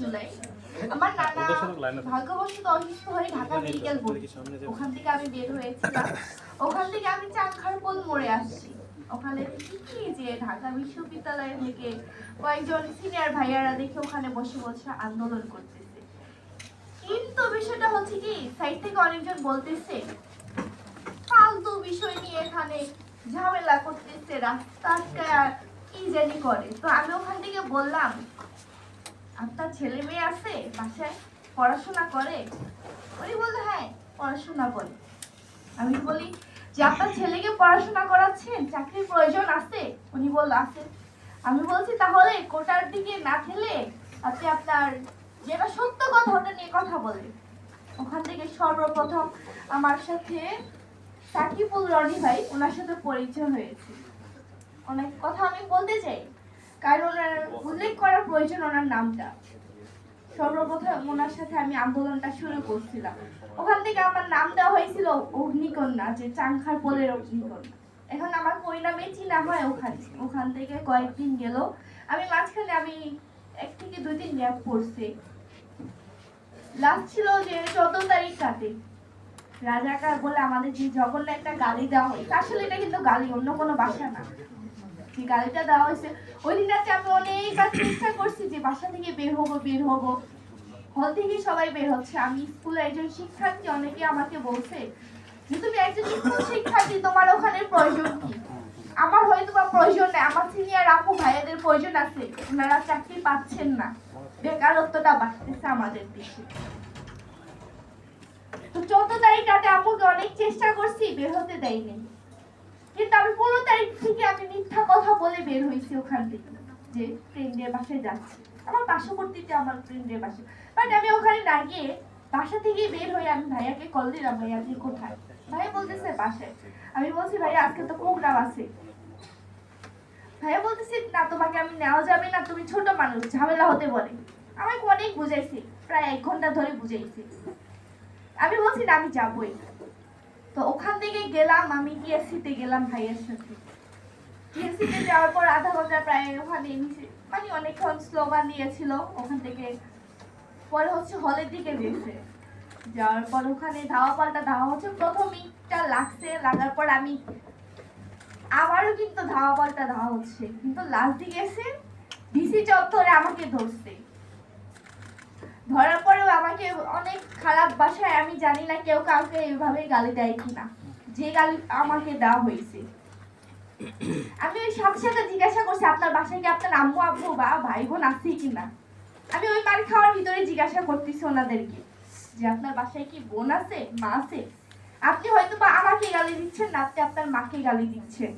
জুলাই আমার নানা ভাগ্যবশত অসুস্থ হয়ে ঢাকা মেডিকেল ভর্তি ওখান থেকে আমি বের হয়েছিলাম। ওখান থেকে আমি মোড়ে আসছি। ওখানে দেখি যে ঢাকা বিশ্ববিদ্যালয় থেকে কয়েকজন সিনিয়র ভাইয়ারা দেখে ওখানে বসে বসে আন্দোলন করতেছে। কিন্তু বিষয়টা হচ্ছে কি সাইড থেকে অনেকজন বলতেছে ফালতু বিষয় নিয়ে এখানে ঝামেলা করতেছে রাস্তা কি জানি করে। তো আমি ওখান থেকে বললাম আপনার ছেলে মেয়ে আছে, বাসায় পড়াশোনা করে? উনি বলল হ্যাঁ পড়াশোনা করে। আমি বলি, যে আপনার ছেলেকে পড়াশোনা করাচ্ছেন? চাকরির প্রয়োজন আছে? উনি বলল, আছে। আমি বলছি, তাহলে কোটার দিকে না ঠেলে আপনি আপনার যেটা সত্য কথা, ওটা নিয়ে কথা বলে ওখান থেকে সর্বপ্রথম আমার সাথে সাকিবুল রনি ভাই ওনার সাথে পরিচয় হয়েছে। অনেক কথা আমি বলতে চাই। কারণ ওনার উল্লেখ করার প্রয়োজন ওনার নামটা। সর্বপ্রথম ওনার সাথে আমি আন্দোলনটা শুরু করছিলাম। ওখান থেকে আমার নাম দেওয়া হয়েছিল অগ্নিকন্যা, যে চাংখার পোলের অগ্নিকন্যা। এখন আমার পরিণামে চিনা হয় ওখানে। ওখান থেকে কয়েকদিন গেল। আমি মাঝখানে আমি এক থেকে দুই দিন গ্যাপ পড়ছে। লাস্ট ছিল যে চোদ্দ তারিখ রাতে। রাজাকার বলে আমাদের যে জঘন্য একটা গালি দেওয়া হয়েছে আসলে এটা কিন্তু গালি, অন্য কোনো বাসা না। যে গালিটা দেওয়া হয়েছে? ওই দিন রাতে আমি অনেকবার চেষ্টা করছি যে বাসা থেকে বের হব বের হব। হল থেকে সবাই বের হচ্ছে। আমি স্কুলে একজন শিক্ষার্থী অনেকে আমাকে বলছে যে, তুমি একজন স্কুল শিক্ষার্থী, তোমার ওখানে প্রয়োজন কি? আমার হয়তো বা প্রয়োজন নেই। আমার সিনিয়র আপু, ভাইয়াদের প্রয়োজন আছে। ওনারা চাকরি পাচ্ছেন না। বেকারত্বটা বাড়তেছে আমাদের দেশে। তো চোদ্দ তারিখ রাতে আপুকে অনেক চেষ্টা করছি, বের হতে দেয়নি। কিন্তু আমি পনেরো তারিখ থেকে আমি মিথ্যা কথা বলে বের হয়েছি ওখান থেকে, যে ফ্রেন্ডের বাসায় যাচ্ছি। আমার পার্শ্ববর্তীতে আমার ফ্রেন্ডের বাসা। বাট আমি ওখানে না গিয়ে বাসা থেকে বের হয়ে আমি ভাইয়াকে কল দিলাম, ভাইয়া, আপনি কোথায়? ভাইয়া বলতেছে বাসায়। আমি বলছি, ভাইয়া, আজকে তো প্রোগ্রাম আছে। ভাইয়া বলতেছে, না, তোমাকে আমি নেওয়া যাবে না, তুমি ছোট মানুষ, ঝামেলা হতে বলে। আমাকে অনেক বুঝাইছি, প্রায় এক ঘণ্টা ধরে বুঝাইছি। আমি বলছি, না, আমি যাবই। তো ওখান থেকে গেলাম, আমি টিএসসিতে গেলাম ভাইয়ের সাথে। টিএসসিতে যাওয়ার পর আধা ঘণ্টা প্রায় ওখানে মানে অনেকক্ষণ স্লোগান দিয়েছিল, ওখান থেকে। পরে হচ্ছে হলের দিকে গেছে। যাওয়ার পর ওখানে ধাওয়া পাল্টা, ধাওয়া হচ্ছে প্রথম ইটটা লাগছে, লাগার পর আমি আবারও কিন্তু ধাওয়া পাল্টা, ধাওয়া হচ্ছে। কিন্তু লাস্ট দিকে এসে ডিসি চত্বরে আমাকে ধরছে। ধরার অনেক খারাপ ভাষায় আমি জানি না কেউ কাউকে এইভাবে গালি দেয় কিনা। যে গালি আমাকে দেওয়া হয়েছে। আমি ওই সাথে সাথে জিজ্ঞাসা করছি, আপনার বাসায় কি আপনার আম্মু, আব্বু বা ভাই বোন আছে কিনা? আমি ওই মার খাওয়ার ভিতরে জিজ্ঞাসা করতেছি ওনাদেরকে যে, আপনার বাসায় কি বোন আছে? মা আছে? আপনি হয়তো বা আমাকে গালি দিচ্ছেন না, আপনি আপনার মাকে গালি দিচ্ছেন।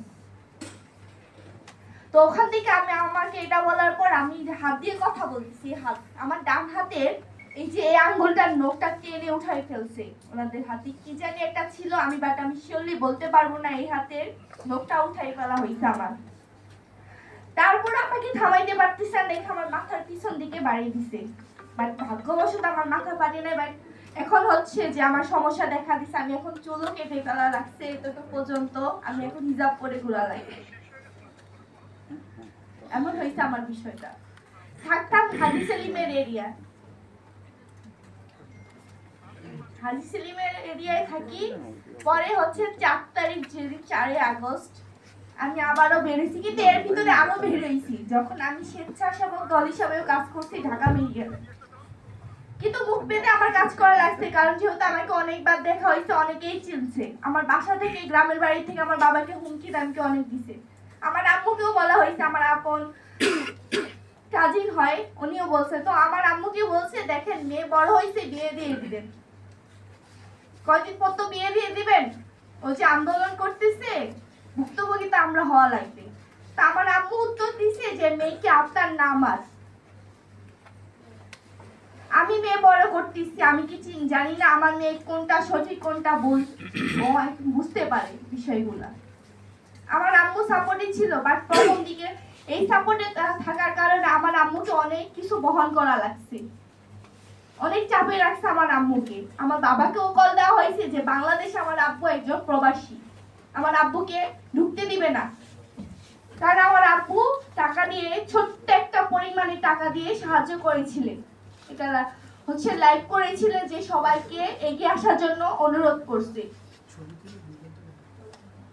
তো ওখান থেকে আমি আমাকে এটা বলার পর আমি হাত দিয়ে কথা বলছি হাত আমার ডান হাতের এই যে এই আঙ্গুলটার নখটা টেনে উঠাই ফেলছে। ওনাদের হাতে কি জানি একটা ছিল, আমি বাট আমি শিওরলি বলতে পারব না, এই হাতের নখটা উঠাই ফেলা হয়েছে আমার। তারপর আমাকে থামাইতে পারতেছে দেখে আমার মাথার পিছন দিকে বাড়িয়ে দিছে। বাট ভাগ্যবশত আমার মাথা পারে নাই বাট এখন হচ্ছে যে আমার সমস্যা দেখা দিছে, আমি এখন চুলও কেটে ফেলা লাগছে, এতটুকু পর্যন্ত আমি এখন হিজাব করে ঘোরা লাগে এমন হয়েছে আমার বিষয়টা। থাকতাম হাজি সেলিমের এরিয়া হাজি সেলিমের এরিয়ায় থাকি। পরে হচ্ছে চার তারিখ যেদিন চারই আগস্ট, আমি আবারও বেরোইছি। কিন্তু এর ভিতরে আরও বেরোইছি। যখন আমি স্বেচ্ছাসেবক দল হিসাবেও কাজ করছি, ঢাকা মেডিকেলে কিন্তু মুখ পেতে আমার কাজ করা লাগছে, কারণ যেহেতু আমাকে অনেকবার দেখা হয়েছে, অনেকেই চিনছে। আমার বাসা থেকে, গ্রামের বাড়ি থেকে আমার বাবাকে হুমকি দামকে অনেক দিছে। আমার আম্মুকেও বলা হয়েছে, আমার আপন কাজিন হয়, উনিও বলছে। তো আমার আম্মুকে বলছে, দেখেন, মেয়ে বড় হয়েছে, বিয়ে দিয়ে দিবেন। কয়দিন পর তো বিয়ে দিয়ে দিবেন? যে আন্দোলন করতেছে ভুক্তভোগী তো আমরা হওয়া লাগবে। তা আমার আম্মু উত্তর দিছে যে, মেয়েকে আপনার নাম আর। আমি মেয়ে বড় করতেছি, আমি কি চিন জানি না, আমার মেয়ে কোনটা সঠিক, কোনটা ভুল? ও বুঝতে পারে বিষয়গুলো। আমার আম্মু সাপোর্টে ছিল বাট প্রথম দিকে এই সাপোর্টে থাকার কারণে আমার আম্মুকে অনেক কিছু বহন করা লাগছে। অনেক চাপে রাখছে আমার আম্মুকে। আমার বাবাকেও কল দেওয়া হয়েছে যে বাংলাদেশে আমার আব্বু একজন প্রবাসী। আমার আব্বুকে ঢুকতে দিবে না। কারণ আমার আব্বু টাকা দিয়ে ছোট্ট একটা পরিমাণে টাকা দিয়ে সাহায্য করেছিলেন। হসপিটাল হচ্ছে লাইভ করেছিলেন যে সবাইকে এগিয়ে আসার জন্য অনুরোধ করছে।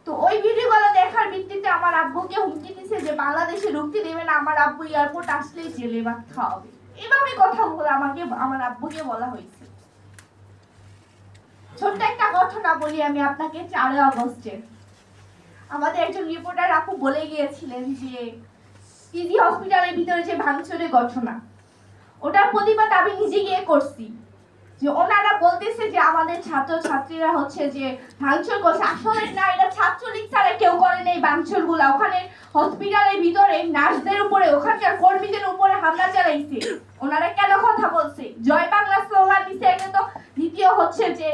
তো ওই ভিডিওগুলো দেখার ভিত্তিতে আমার আব্বুকে হুমকি দিছে যে বাংলাদেশে ঢুকতে দেবে না, আমার আব্বু এয়ারপোর্ট আসলেই জেলে ভাত খাওয়াবে। এভাবে কথা বলে আমাকে, আমার আব্বুকে বলা হয়েছে। ছোট্ট একটা ঘটনা বলি আমি আপনাকে চারই আগস্টে আমাদের একজন রিপোর্টার আপু বলে গিয়েছিলেন যে পিজি হসপিটালের ভিতরে যে ভাঙচুরের ঘটনা, ওটার প্রতিবাদ আমি নিজে গিয়ে করছি। যে ওনারা বলতেছে যে আমাদের ছাত্র ছাত্রীরা হচ্ছে যে ভাঙচুর করছে। আসলে না, এটা ছাত্রলীগ ছাড়া কেউ করে নেই ভাঙচুরগুলা ওখানে হসপিটালের ভিতরে নার্সদের উপরে, ওখানকার কর্মীদের উপরে হামলা চালাইছে। ওনারা কেন কথা বলছে? জয় বাংলা স্লোগান দিছে একে তো দ্বিতীয় হচ্ছে যে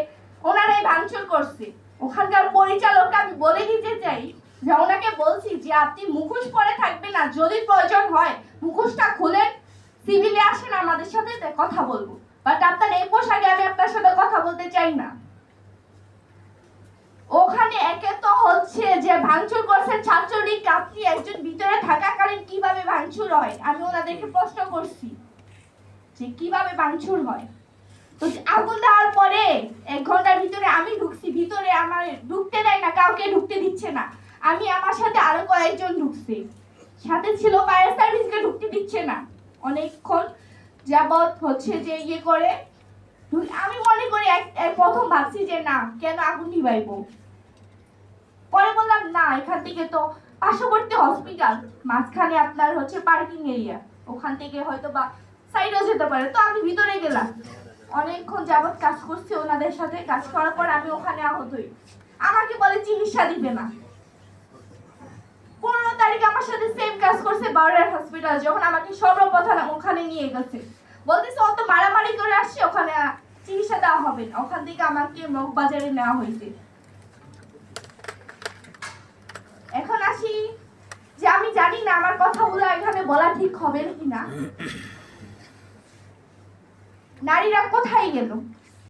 ওনারাই ভাঙচুর করছে। ওখানকার পরিচালককে আমি বলে দিতে চাই যে ওনাকে বলছি যে আপনি মুখোশ পরে না যদি প্রয়োজন হয় মুখোশটা খুলেন, সিভিলে আসেন, আমাদের সাথে কথা বলব। বাট আপনার এই পোশাকে আমি আপনার সাথে কথা বলতে চাই না। ওখানে একে তো হচ্ছে যে ভাঙচুর করছে ছাত্রলীগ, আপনি একজন ভিতরে থাকাকালীন কীভাবে ভাঙচুর হয় আমি ওনাদেরকে প্রশ্ন করছি যে কীভাবে ভাঙচুর হয়? তো আগুন দেওয়ার পরে এক ঘণ্টার ভিতরে আমি ঢুকছি, ভিতরে আমার ঢুকতে দেয় না, কাউকে ঢুকতে দিচ্ছে না। আমি আমার সাথে আরও কয়েকজন ঢুকছি। সাথে ছিল ফায়ার সার্ভিসকে ঢুকতে দিচ্ছে না। অনেকক্ষণ যাবৎ হচ্ছে যে ইয়ে করে। আমি মনে করি প্রথম ভাবছি যে না, কেন আগুন নিবাইবো পরে বললাম, না, এখান থেকে তো পার্শ্ববর্তী হসপিটাল মাঝখানে আপনার হচ্ছে পার্কিং এরিয়া ওখান থেকে হয়তো বা সাইডেও যেতে পারে। তো আমি ভিতরে গেলাম। অনেকক্ষণ যাবৎ কাজ করছি ওনাদের সাথে। কাজ করার পর আমি ওখানে আহত হই। আমাকে বলে চিকিৎসা দিবে না। পনেরো তারিখ আমার সাথে সেম কাজ করছে বারোয়ার হসপিটাল যখন আমাকে সর্বপ্রথম ওখানে নিয়ে গেছে। বলতেছে, অত মারামারি করে আসছে, ওখানে চিকিৎসা দেওয়া হবে না। ওখান থেকে আমাকে মগবাজারে নেওয়া হয়েছে এখন আসি যে আমি জানি না আমার কথাগুলো এখানে বলা ঠিক হবে কিনা। নারীরা কোথায় গেল?